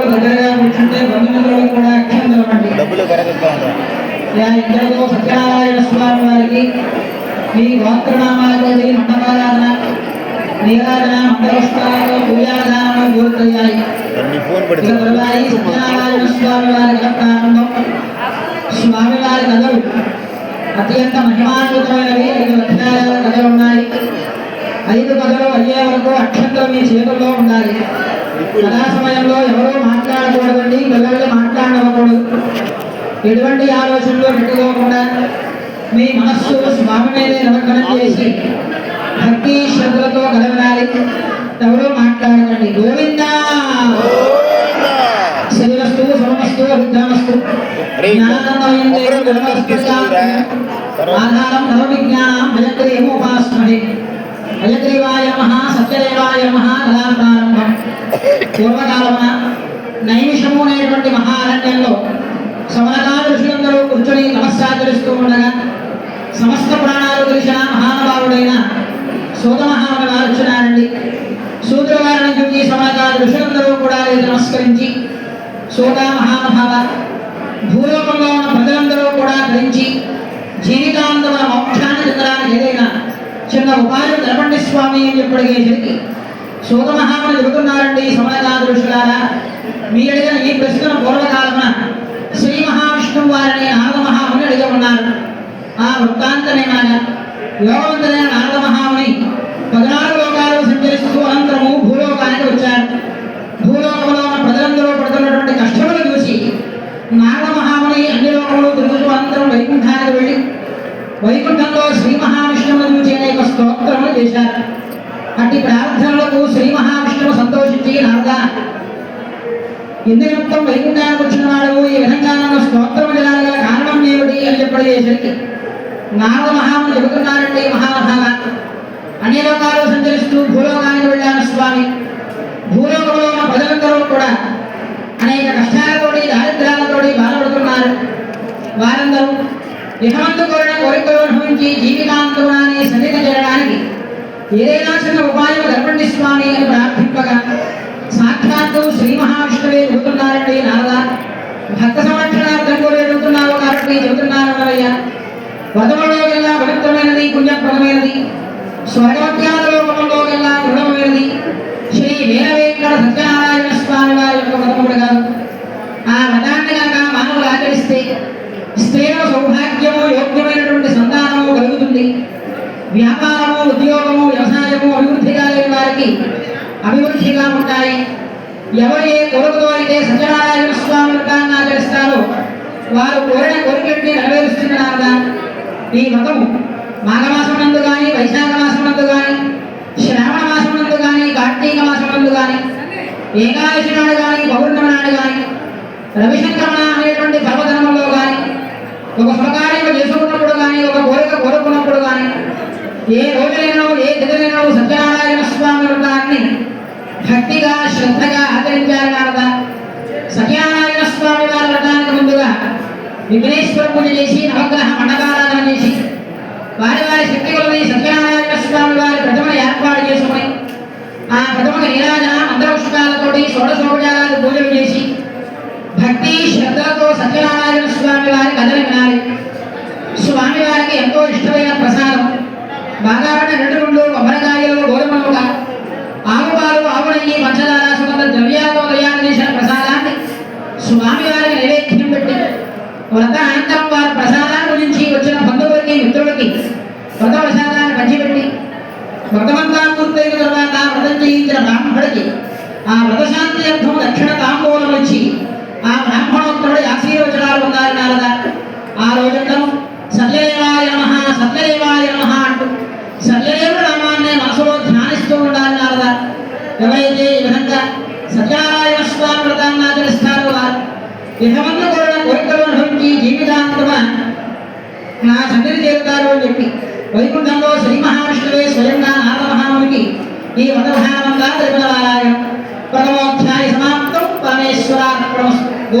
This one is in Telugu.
కూర్చుంటే బంధుమిత్రులకు కూడా ఉంటాయి యా ఇంతలో సత్యనారాయణ స్వామి వారికి మీ గోత్రనామాలతో మండపారాధన నీరాధన మండలస్థానంలో పూజాధానం పూర్తయ్యాయి. సత్యనారాయణ స్వామి వారి ప్రారంభం. స్వామి వారి కథలు అత్యంత మహిమాన్వితమైనవి. ఐదు అధ్యాయాల కథలు ఉన్నాయి. ఐదు కథలు అయ్యే వరకు అక్షంతలు మీ చేతుల్లో ఉండాలి. కథా సమయంలో ఎవరూ మాట్లాడకూడదండి పిల్లలు మాట్లాడకూడదు. ఎటువంటి ఆలోచనలు పెట్టుకోకుండా మీ మనస్సు స్వామి మీదే నిమగ్నం చేసి భక్తి శ్రద్ధలతో కలవనాలి ఎవరూ మాట్లాడకండి. గోవిందా! శరీరస్తు సమస్తు విజ్ఞానస్తు ఆధారం నవ విజ్ఞానం భయగ్రీవోపాస్మహే భయగ్రీవాయ నమ సత్యదేవాయ కథా ప్రారంభం పూర్వకాలమున నైమిషము అనేటువంటి మహారణ్యంలో సమరకాల ఋషులందరూ కూర్చొని నమస్కారిస్తూ ఉండగా సమస్త ప్రాణాలు తెలిసిన మహానుభావుడైన సూత మహాముని వారు వచ్చినారండి సూత్ర వారిని చూసి సమరకాల ఋషులందరూ కూడా నమస్కరించి సూత మహానుభావ భూలోకంలో ఉన్న ప్రజలందరూ కూడా ధరించి జీవితాంతమ మోక్షాన్ని చెందడానికి ఏదైనా చిన్న ఉపాయం తెలపండి స్వామి అని చెప్పడిగేసరికి సూత మహాముని చెబుతున్నారండి సమరకాల ఋషులారా మీ అడిగిన ఈ ప్రశ్నను పూర్వకాలమున శ్రీ మహావిష్ణువు వారిని నారద మహాముని అడిగి ఉన్నారు ఆ వృత్తాంతమేనాగా యోగవంతుడైన నారద మహాముని పద్నాలుగు లోకాలు సంచరిస్తూ అనంతరము భూలోకానికి వచ్చారు. భూలోకంలో ఉన్న ప్రజలందరూ పడుతున్నటువంటి కష్టములు చూసి నారద మహాముని అన్ని లోకములు తిరుగుతూ అనంతరం వైకుంఠానికి వెళ్ళి వైకుంఠంలో శ్రీ మహావిష్ణువును చూసి అనేక స్తోత్రములు చేశారు. అట్టి ప్రార్థనలకు శ్రీ మహావిష్ణువు సంతోషించి నారద. ఇంద్రయుక్తం వైకుంఠానికి వచ్చిన వాడు ఈ విధంగా నన్ను స్తోత్రం జరగల కారణం ఏమిటి అని చెప్పడేసరికి నారద మహాముని చెబుతున్నారండి మహామహాల అన్ని లోకాలు సంచరిస్తూ భూలోకానికి వెళ్ళాను స్వామి. భూలోకంలో ఉన్న ప్రజలందరూ కూడా అనేక కష్టాలతోటి దారిద్ర్యాలతోటి బాధపడుతున్నారు. వారందరూ ఇహమంతు కోరిన కోరికలు అనుభవించి జీవితాంతమునాన్ని సన్నిధి ఏదైనా చిన్న ఉపాయం గర్భండి స్వామి అని ప్రార్థింపగా సాక్షాత్తు శ్రీ మహావిష్ణువే చెబుతున్నారండి నారద. భక్త సంరక్షణార్థం కూడా ఎదుగుతున్నావు కాబట్టి చెబుతున్నాను అన్నయ్య కల్లా పవిత్రమైనది పుణ్యప్రదమైనది. స్వర్గవత్యాల లోకంలోకెల్లా దృఢమైనది. శ్రీ వీరవేంకట సత్యనారాయణ స్వామి వారి యొక్క వ్రతముడు కాదు. ఆ వ్రతాన్ని కనుక మానవులు ఆచరిస్తే స్త్రీల సౌభాగ్యము యోగ్యమైనటువంటి సంతానము కలుగుతుంది. వ్యాపారము ఉద్యోగము వ్యవసాయము అభివృద్ధిగా లేని వారికి అభివృద్ధిగా ఉంటాయి. ఎవరు ఏ కోరికతో అయితే సత్యనారాయణ స్వామి వ్రతాన్ని ఆచరిస్తారో వారు కోరిన కోరికల్ని నెరవేరుస్తున్నారా ఈ వ్రతము మాఘమాసం నందు కానీ వైశాఖ మాసం నందు కానీ శ్రావణ మాసం నందు కానీ కార్తీక మాసం నందు కానీ ఏకాదశి నాడు కానీ పౌర్ణమి నాడు కానీ రవిశంకరణ అనేటువంటి పర్వధర్మంలో కానీ ఒక స్వకార్యం చేసుకున్నప్పుడు కానీ ఒక కోరిక కోరుకున్నప్పుడు కానీ ఏ రోజులైనా ఏ దిగులైనా సత్యనారాయణ స్వామి వ్రతాన్ని భక్తిగా శ్రద్ధగా ఆచరించారు నారద సత్యనారాయణ స్వామి వారి వ్రతానికి ముందుగా విఘ్నేశ్వర పూజ చేసి నవగ్రహ మండపారాధన చేసి వారి వారి శక్తి కొలది సత్యనారాయణ స్వామి వారి ప్రతిమను ఏర్పాటు చేసుకుని ఆ ప్రతిమకు నీరాజన మంత్రపుష్పాలతోటి షోడశోపచారాలు పూజలు చేసి భక్తి శ్రద్ధలతో సత్యనారాయణ స్వామి వారి కథలు వినాలి. స్వామి వారికి ఎంతో ఇష్టమైన ప్రసాదం. బాగా రెండు వ్రత అనంతరం వారి ప్రసాదాన్ని గురించి వచ్చిన బంధువులకి మిత్రులకి వ్రత ప్రసాదాన్ని పంచిపెట్టి వ్రతమంతా పూర్తయిన తర్వాత వ్రతం చేయించిన బ్రాహ్మణుడికి ఆ వ్రతశాంతి అర్థం దక్షిణ తాంబూలం ఇచ్చి ఆ బ్రాహ్మణోత్తరుడి ఆశీర్వచనాలు పొందారు నారద. ఆ రోజంతా సత్యదేవాయ నమ సత్యదేవాయ నమ అంటూ సత్యదేవుడు నామాన్ని మనసులో ధ్యానిస్తూ ఉండాలి నారద. ఎవరైతే ఈ విధంగా సత్యనారాయణ స్వామి వ్రతాన్ని ఆచరిస్తారో వారు ఇహమందు కోరిన కోరికలు నా సన్నిధి చేరుతారు అని చెప్పి వైకుంఠంలో శ్రీ మహావిష్ణువే స్వయంగా నారద మహామునికి ఈ వదభావంగా తిరుమల వారాయణ. ప్రథమోధ్యాయ సమాప్తం. పరమేశ్వరార్పణమస్తు.